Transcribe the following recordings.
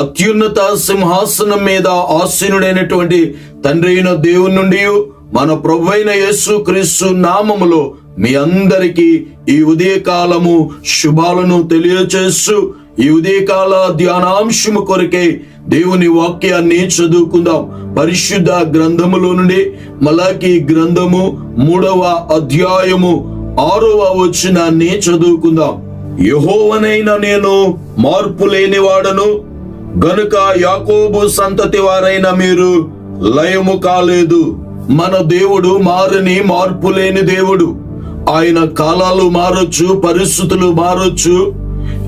అత్యున్నత సింహాసనం మీద ఆసీనుడైనటువంటి తండ్రి అయిన దేవుని నుండి మన ప్రభు అయిన యేసు క్రీస్తు నామములో మీ అందరికీ ఈ ఉదయకాలము శుభాలను తెలియచేస్తూ ఈ ఉదయకాల ధ్యానాంశము కొరకే దేవుని వాక్యాన్ని చదువుకుందాం. పరిశుద్ధ గ్రంథములో నుండి మలాకి గ్రంథము మూడవ అధ్యాయము ఆరవ వచనాన్ని చదువుకుందాం. యహోవనైన నేను మార్పు లేనివాడను గనుక యాకోబు సంతతి వారైన మీరు లయము కాలేదు. మన దేవుడు మారని మార్పు లేని దేవుడు. ఆయన కాలాలు మారొచ్చు పరిస్థితులు మారొచ్చు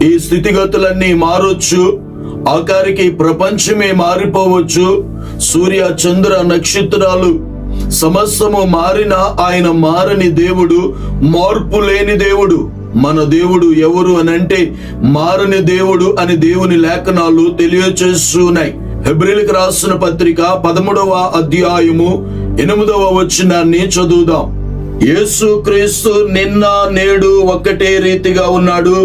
ఈ స్థితిగతులన్నీ మారొచ్చు. ఆఖరికి ప్రపంచమే మారిపోవచ్చు. సూర్య చంద్ర నక్షత్రాలు సమస్తము మారిన ఆయన మారని దేవుడు మార్పు లేని దేవుడు. మన దేవుడు ఎవరు అని అంటే మారని దేవుడు అని దేవుని లేఖనాలు తెలియచేస్తున్నాయి. హెబ్రిల్కి రాసిన పత్రిక పదమూడవ అధ్యాయము ఎనిమిదవ వచనాన్ని చదువుదాం. యేసు క్రీస్తు నిన్న నేడు ఒక్కటే రీతిగా ఉన్నాడు.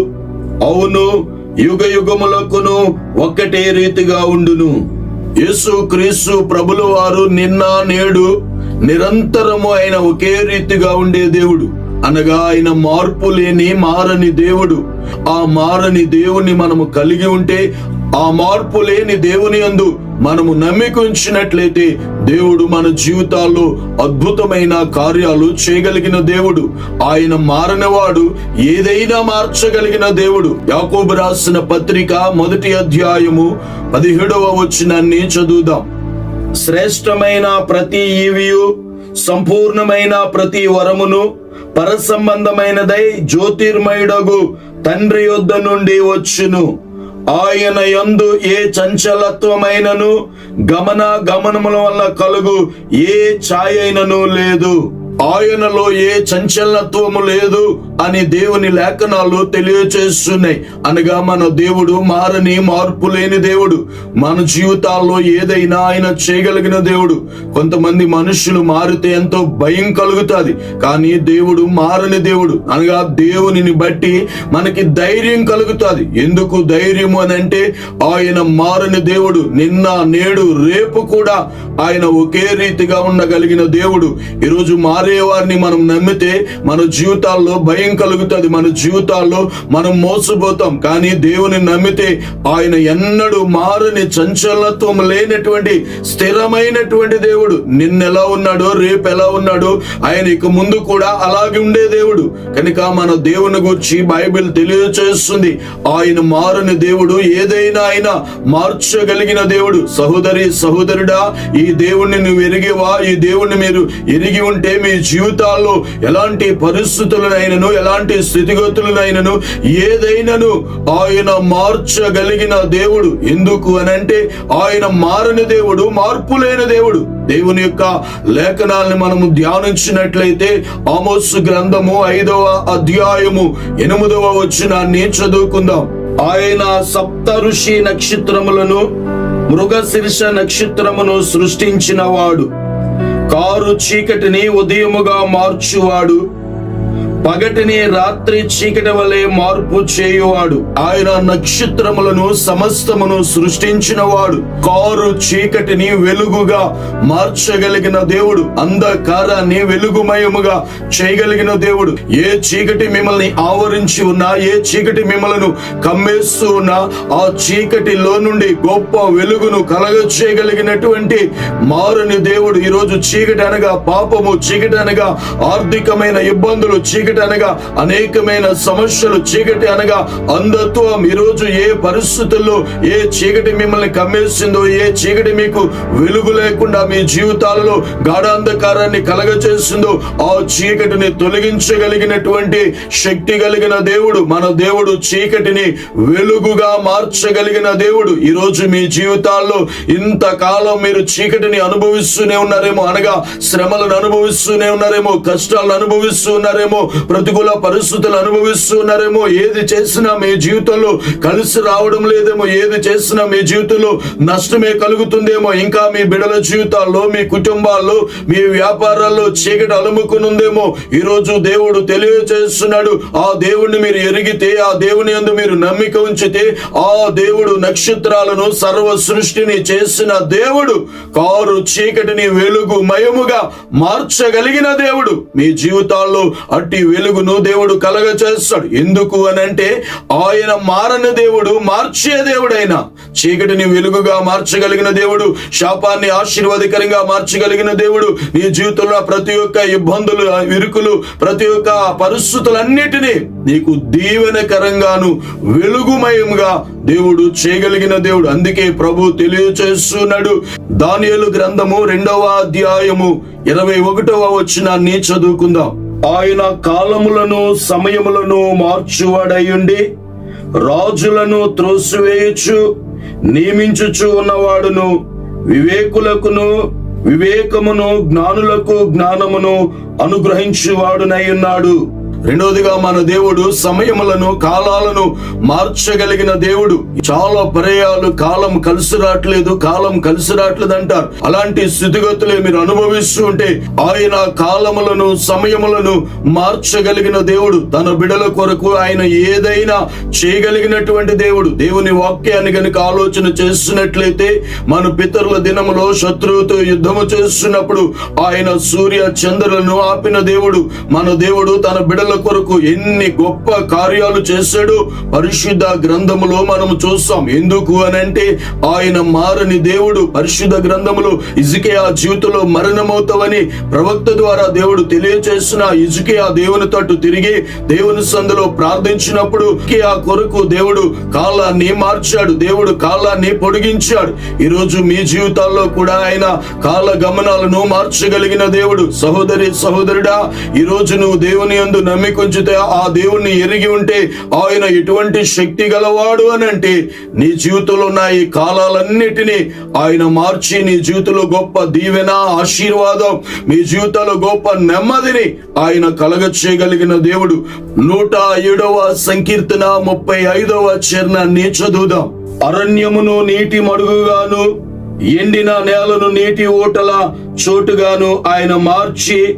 అవును యుగ యుగములకును ఒక్కటే రీతిగా ఉండును. యేసు క్రీస్తు ప్రభుల వారు నిన్న నేడు నిరంతరము ఆయన ఒకే రీతిగా ఉండే దేవుడు. అనగా ఆయన మార్పు లేని మారని దేవుడు. ఆ మారని దేవుని మనము కలిగి ఉంటే ఆ మార్పు లేని దేవుని అందు మనము నమ్మికించినట్లయితే దేవుడు మన జీవితాల్లో అద్భుతమైన కార్యాలు చేయగలిగిన దేవుడు. ఆయన మారనవాడు ఏదైనా మార్చగలిగిన దేవుడు. యాకోబు రాసిన పత్రిక మొదటి అధ్యాయము పదిహేడవ వచనాన్ని చదువుదాం. శ్రేష్టమైన ప్రతి ఈవియు సంపూర్ణమైన ప్రతి వరమును పరసంబంధమైనదై జ్యోతిర్మయుడగు తండ్రి యొద్ద నుండి వచ్చును. ఆయన యందు ఏ చంచలత్వమైనను గమన గమనముల వల్ల కలుగు ఏ ఛాయైనను లేదు. ఆయనలో ఏ చంచలత్వము లేదు అని దేవుని లేఖనాలు తెలియచేస్తున్నాయి. అనగా మన దేవుడు మారని మార్పు లేని దేవుడు. మన జీవితాల్లో ఏదైనా ఆయన చేయగలిగిన దేవుడు. కొంతమంది మనుషులు మారితే ఎంతో భయం కలుగుతుంది. కానీ దేవుడు మారని దేవుడు. అనగా దేవునిని బట్టి మనకి ధైర్యం కలుగుతుంది. ఎందుకు ధైర్యం అని అంటే ఆయన మారని దేవుడు. నిన్న నేడు రేపు కూడా ఆయన ఒకే రీతిగా ఉండగలిగిన దేవుడు. ఈరోజు మారి వారిని మనం నమ్మితే మన జీవితాల్లో భయం కలుగుతుంది మన జీవితాల్లో మనం మోసపోతాం. కానీ దేవుని నమ్మితే ఆయన ఎన్నడూ మారని చంచలత్వం లేనటువంటి స్థిరమైనటువంటి దేవుడు. నిన్నెలా ఉన్నాడో రేపు ఎలా ఉన్నాడో ఆయన ఇక ముందు కూడా అలాగే ఉండే దేవుడు. కనుక మన దేవుని గురించి బైబిల్ తెలియచేస్తుంది. ఆయన మారని దేవుడు ఏదైనా ఆయన మార్చగలిగిన దేవుడు. సహోదరి సహోదరుడా ఈ దేవుణ్ణి నువ్వు ఎరిగేవా? ఈ దేవుణ్ణి మీరు ఎరిగి ఉంటే మీ జీవితాల్లో ఎలాంటి పరిస్థితులనైనను ఎలాంటి స్థితిగతులనైనను ఏదైనాను ఆయన మార్చగలిగిన దేవుడు ఎందుకు అని అంటే ఆయన మారని దేవుడు మార్పు లేని దేవుడు. దేవుని యొక్క లేఖనాలను మనము ధ్యానించినట్లయితే ఆమోసు గ్రంథము ఐదవ అధ్యాయము ఎనిమిదవ వచనాన్ని చదువుకుందాం. ఆయన సప్త ఋషి నక్షత్రములను మృగశీర్ష నక్షత్రమును సృష్టించిన వాడు కారు చీకటిని ఉదయముగా మార్చువాడు. పగటిని రాత్రి చీకటి వలె మార్పు చేయువాడు. ఆయన నక్షత్రములను సమస్తమును సృష్టించిన వాడు కారు చీకటిని వెలుగుగా మార్చగలిగిన దేవుడు. అంధకారాన్ని వెలుగుమయముగా చేయగలిగిన దేవుడు. ఏ చీకటి మిమ్మల్ని ఆవరించి ఉన్నా ఏ చీకటి మిమ్మలను కమ్మేస్తూ ఉన్నా ఆ చీకటిలో నుండి గొప్ప వెలుగును కలగ చేయగలిగినటువంటి మారుని దేవుడు ఈరోజు చీకటి అనగా పాపము చీకటి అనగా ఆర్థికమైన ఇబ్బందులు చీకటి అనగా అనేకమైన సమస్యలు చీకటి అనగా అంధత్వం. ఈరోజు ఏ పరిస్థితుల్లో ఏ చీకటి మిమ్మల్ని కమ్మేసిందో ఏ చీకటి మీకు వెలుగు లేకుండా మీ జీవితాలలో గాఢాంధకారాన్ని కలగచేసిందో ఆ చీకటిని తొలగించగలిగినటువంటి శక్తి కలిగిన దేవుడు మన దేవుడు చీకటిని వెలుగుగా మార్చగలిగిన దేవుడు. ఈరోజు మీ జీవితాల్లో ఇంతకాలం మీరు చీకటిని అనుభవిస్తూనే ఉన్నారేమో అనగా శ్రమలను అనుభవిస్తూనే ఉన్నారేమో కష్టాలను అనుభవిస్తూ ఉన్నారేమో ప్రతికూల పరిస్థితులు అనుభవిస్తున్నారేమో ఏది చేసినా మీ జీవితంలో కలిసి రావడం లేదేమో ఏది చేసినా మీ జీవితంలో నష్టమే కలుగుతుందేమో ఇంకా మీ బిడల జీవితాల్లో మీ కుటుంబాల్లో మీ వ్యాపారాల్లో చీకటి అలుముకునుందేమో ఈ రోజు దేవుడు తెలియచేస్తున్నాడు ఆ దేవుణ్ణి మీరు ఎరిగితే ఆ దేవుని అందు మీరు నమ్మిక ఉంచితే ఆ దేవుడు నక్షత్రాలను సర్వ సృష్టిని చేసిన దేవుడు కారు చీకటిని వెలుగు మయముగా మార్చగలిగిన దేవుడు మీ జీవితాల్లో అట్టి వెలుగును దేవుడు కలగ చేస్తాడు. ఎందుకు అని అంటే ఆయన మారని దేవుడు మార్చే దేవుడైన. చీకటిని వెలుగుగా మార్చగలిగిన దేవుడు శాపాన్ని ఆశీర్వాదకరంగా మార్చగలిగిన దేవుడు నీ జీవితంలో ప్రతి ఒక్క ఇబ్బందులు ఇరుకులు ప్రతి ఒక్క పరిస్థితులన్నిటినీ నీకు దీవెనకరంగాను వెలుగుమయంగా దేవుడు చేయగలిగిన దేవుడు. అందుకే ప్రభు తెలియచేస్తున్నాడు. దానియలు గ్రంథము రెండవ అధ్యాయము ఇరవై ఒకటవ వచ్చినాన్ని చదువుకుందాం. ఆయన కాలములను సమయములను మార్చువాడయుండి రాజులను త్రోసివేయచ్చు నియమించుచు ఉన్నవాడును వివేకులకును వివేకమును జ్ఞానులకు జ్ఞానమును అనుగ్రహించువాడునై ఉన్నాడు రెండవదిగా మన దేవుడు సమయములను కాలాలను మార్చగలిగిన దేవుడు. చాలా పర్యాలు కాలం కలిసి రావట్లేదు కాలం కలిసి రావట్లేదు అంటారు అలాంటి స్థితిగతులే మీరు అనుభవిస్తూ ఉంటే ఆయన కాలములను సమయములను మార్చగలిగిన దేవుడు. తన బిడల కొరకు ఆయన ఏదైనా చేయగలిగినటువంటి దేవుడు. దేవుని వాక్యాన్ని గనుక ఆలోచన చేస్తున్నట్లయితే మన పితరుల దినములో శత్రువుతో యుద్ధము చేస్తున్నప్పుడు ఆయన సూర్య చంద్రులను ఆపిన దేవుడు. మన దేవుడు తన బిడల కొరకు ఎన్ని గొప్ప కార్యాలు చేశాడు పరిశుద్ధ గ్రంథములో మనం చూస్తాం. ఎందుకు అని అంటే ఆయన మారని దేవుడు పరిశుద్ధ గ్రంథములో ఇజుకే ఆ జీవితంలో మరణమవుతావని ప్రవక్త ద్వారా దేవుడు తెలియచేసిన ఇజుకే ఆ దేవుని తట్టు తిరిగి దేవుని సందులో ప్రార్థించినప్పుడు ఆ కొరకు దేవుడు కాలాన్ని మార్చాడు దేవుడు కాలాన్ని పొడిగించాడు. ఈరోజు మీ జీవితాల్లో కూడా ఆయన కాల గమనాలను మార్చగలిగిన దేవుడు. సహోదరి సహోదరుడా ఈరోజు నువ్వు దేవుని యందు నమ్మికొంచితే ఆ దేవుణ్ణి ఎరిగి ఉంటే ఆయన ఎటువంటి శక్తి గలవాడు అని అంటే నీ జీవితంలో ఉన్న ఈ కాలాలన్నిటినీ ఆయన మార్చి నీ జీవితంలో గొప్ప దీవెన ఆశీర్వాదం మీ జీవితంలో గొప్ప నెమ్మదిని ఆయన కలగ చేయగలిగిన దేవుడు. నూట ఏడవ సంకీర్తన ముప్పై ఐదవ చరణాన్ని చదువుదాం. అరణ్యమును నీటి మడుగుగాను ఎండిన నేలను నీటి ఓటల చోటుగాను ఆయన మార్చి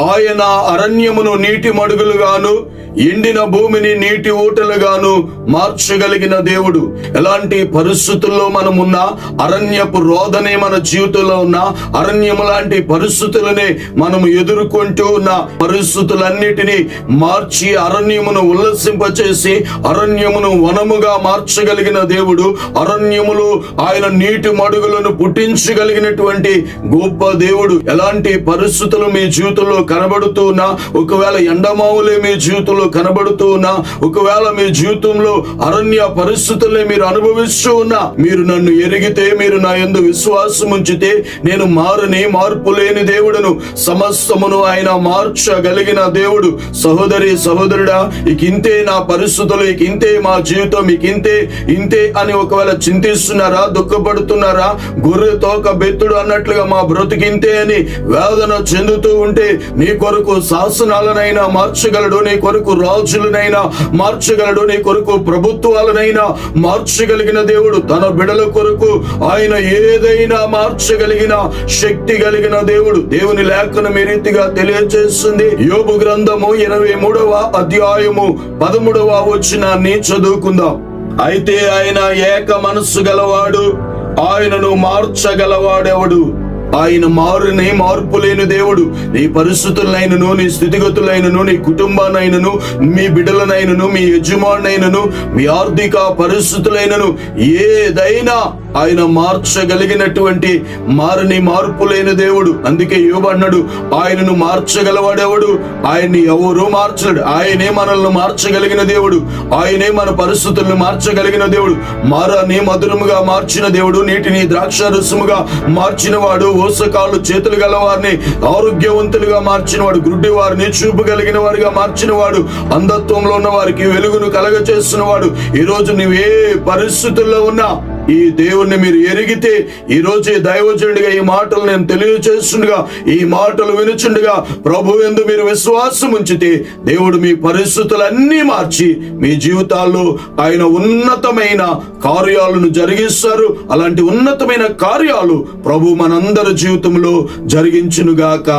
ఆయన అరణ్యమును నీటి మడుగులుగాను ఎండిన భూమిని నీటి ఊటలుగాను మార్చగలిగిన దేవుడు. ఎలాంటి పరిస్థితుల్లో మనం ఉన్నా అరణ్యపు రోధనే మన జీవితంలో ఉన్న అరణ్యము లాంటి పరిస్థితులనే మనం ఎదుర్కొంటూ ఉన్న పరిస్థితులన్నిటినీ మార్చి అరణ్యమును ఉల్లసింపచేసి అరణ్యమును వనముగా మార్చగలిగిన దేవుడు అరణ్యములు ఆయన నీటి మడుగులను పుట్టించగలిగినటువంటి గొప్ప దేవుడు. ఎలాంటి పరిస్థితులు మీ జీవితంలో కనబడుతూ ఉన్నా ఒకవేళ ఎండమావులే మీ జీవితంలో జీవితంలో కనబడుతూ ఉన్నా ఒకవేళ మీ జీవితంలో అరణ్య పరిస్థితుల్ని మీరు అనుభవిస్తూ ఉన్నా మీరు నన్ను ఎరిగితే మీరు నా ఎందు విశ్వాసం ఉంచితే నేను మారని మార్పు లేని దేవుడును సమస్తమును ఆయన మార్చగలిగిన దేవుడు. సహోదరి సహోదరుడా ఇక ఇంతే నా పరిస్థితులు ఇక ఇంతే మా జీవితం ఇక ఇంతే ఇంతే అని ఒకవేళ చింతిస్తున్నారా దుఃఖపడుతున్నారా గొర్రె తోక బెత్తుడు అన్నట్లుగా మా బ్రతికింతే అని వేదన చెందుతూ ఉంటే నీ కొరకు శాసనాలనైనా మార్చగలడు నీ కొరకు రాజులనైనా మార్చగలడు నీ కొరకు ప్రభుత్వాలనైనా మార్చగలిగిన దేవుడు తన బిడల కొరకు ఆయన ఏదైనా మార్చగలిగిన శక్తి కలిగిన దేవుడు. దేవుని లేఖనం ఈ రీతిగా తెలియజేస్తుంది యోగు గ్రంథము ఇరవై మూడవ అధ్యాయము పదమూడవ వచ్చినాన్ని చదువుకుందాం. అయితే ఆయన ఏక మనస్సు గలవాడు ఆయనను మార్చగలవాడెవడు? ఆయన మారుని మార్పు లేని దేవుడు. నీ పరిస్థితులైనను నీ స్థితిగతులైనను నీ కుటుంబానైనను మీ బిడ్డలనైనను మీ యజమానైనను మీ ఆర్థిక పరిస్థితులైనను ఏదైనా ఆయన మార్చగలిగినటువంటి మారని మార్పు లేని దేవుడు. అందుకే యోబు అన్నాడు ఆయనను మార్చగలవాడెవడు? ఆయన్ని ఎవరు మార్చలేడు. ఆయనే మనల్ని మార్చగలిగిన దేవుడు. ఆయనే మన పరిస్థితులను మార్చగలిగిన దేవుడు. మారని మధురముగా మార్చిన దేవుడు నీటిని ద్రాక్ష రుసుముగా మార్చిన వాడు చేతులు గలవారిని ఆరోగ్యవంతులుగా మార్చినవాడు గుడ్డి వారిని చూపు కలిగిన వారిగా మార్చినవాడు అంధత్వంలో ఉన్న వారికి వెలుగును కలగ చేస్తున్నవాడు ఈరోజు నువ్వే పరిస్థితుల్లో ఉన్నా. ఈ దేవుణ్ణి మీరు ఎరిగితే ఈ రోజు ఈ దైవజనుడిగా ఈ మాటలు నేను తెలియచేస్తుండగా ఈ మాటలు వినుచుండగా ప్రభు ఎందు మీరు విశ్వాసం ఉంచితే దేవుడు మీ పరిస్థితులన్నీ మార్చి మీ జీవితాల్లో ఆయన ఉన్నతమైన కార్యాలను జరిగిస్తారు. అలాంటి ఉన్నతమైన కార్యాలు ప్రభు మనందరి జీవితంలో జరిగించునుగాక.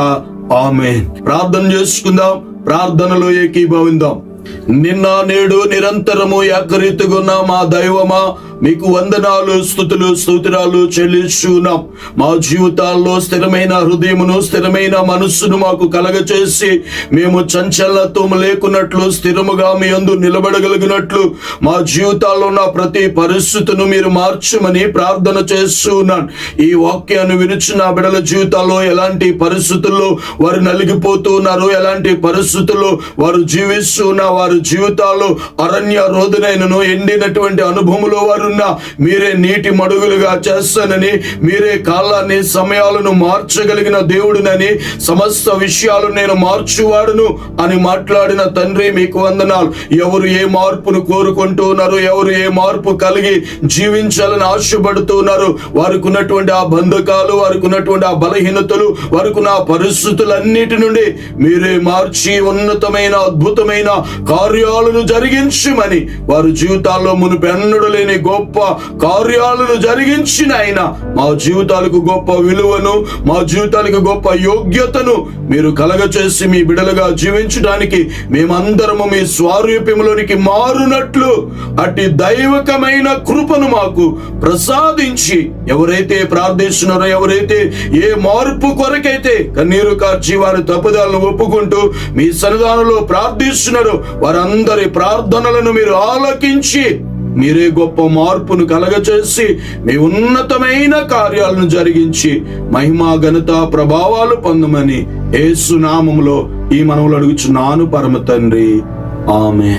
ఆమె ప్రార్థన చేసుకుందాం ప్రార్థనలో ఏకీభవిందాం. నిన్న నేడు నిరంతరము ఏకరీతిగున్న మా దైవమా మీకు వందనాలు స్థుతులు స్తోత్రాలు చెల్లిస్తున్నాం మా జీవితాల్లో స్థిరమైన హృదయమును స్థిరమైన మనస్సును మాకు కలగచేసి మేము చంచలత్వం లేకున్నట్లు స్థిరముగా మీ అందు నిలబడగలిగినట్లు మా జీవితాల్లో ఉన్న ప్రతి పరిస్థితును మీరు మార్చమని ప్రార్థన చేస్తున్నాను ఈ వాక్యాన్ని వినుచున్న బిడల జీవితాల్లో ఎలాంటి పరిస్థితుల్లో వారు నలిగిపోతూ ఉన్నారు ఎలాంటి పరిస్థితుల్లో వారు జీవిస్తున్న వారి జీవితాల్లో అరణ్య రోధునైనను ఎండినటువంటి అనుభవంలో వారు ఉన్న మీరే నీటి మడుగులుగా చేస్తానని మీరే కాలాన్ని సమయాలను మార్చగలిగిన దేవుడినని సమస్త విషయాలు నేను మార్చువాడును అని మాట్లాడిన తండ్రి మీకు వందనాలు. ఎవరు ఏ మార్పును కోరుకుంటూ ఉన్నారు ఎవరు ఏ మార్పు కలిగి జీవించాలని ఆశపడుతూ ఉన్నారు వారికి ఉన్నటువంటి ఆ బంధకాలు వారికి ఉన్నటువంటి ఆ బలహీనతలు వారికి నా పరిస్థితులన్నిటి నుండి మీరే మార్చి ఉన్నతమైన అద్భుతమైన కార్యాలను జరిగించమని వారి జీవితాల్లో మునుపెన్నడు లేని గొప్ప కార్యాలను జరిగించిన ఆయన. మా జీవితాలకు గొప్ప విలువను మా జీవితాలకు గొప్ప యోగ్యతను మీరు కలగచేసి మీ బిడలుగా జీవించడానికి మేమందరము మీ స్వారూప్యములోనికి మారునట్లు అట్టి దైవకమైన కృపను మాకు ప్రసాదించి ఎవరైతే ప్రార్థిస్తున్నారో ఎవరైతే ఏ మార్పు కొరకైతే కన్నీరు కార్చి వారి తప్పుదాలను ఒప్పుకుంటూ మీ సన్నిధానంలో ప్రార్థిస్తున్నారో వారందరి ప్రార్థనలను మీరు ఆలకించి మీరే గొప్ప మార్పును కలగచేసి మీ ఉన్నతమైన కార్యాలను జరిగించి మహిమా ఘనత ప్రభావాలు పొందమని ఏసునామములో ఈ మనవులు అడుగుచున్నాను పరమ తండ్రి. ఆమె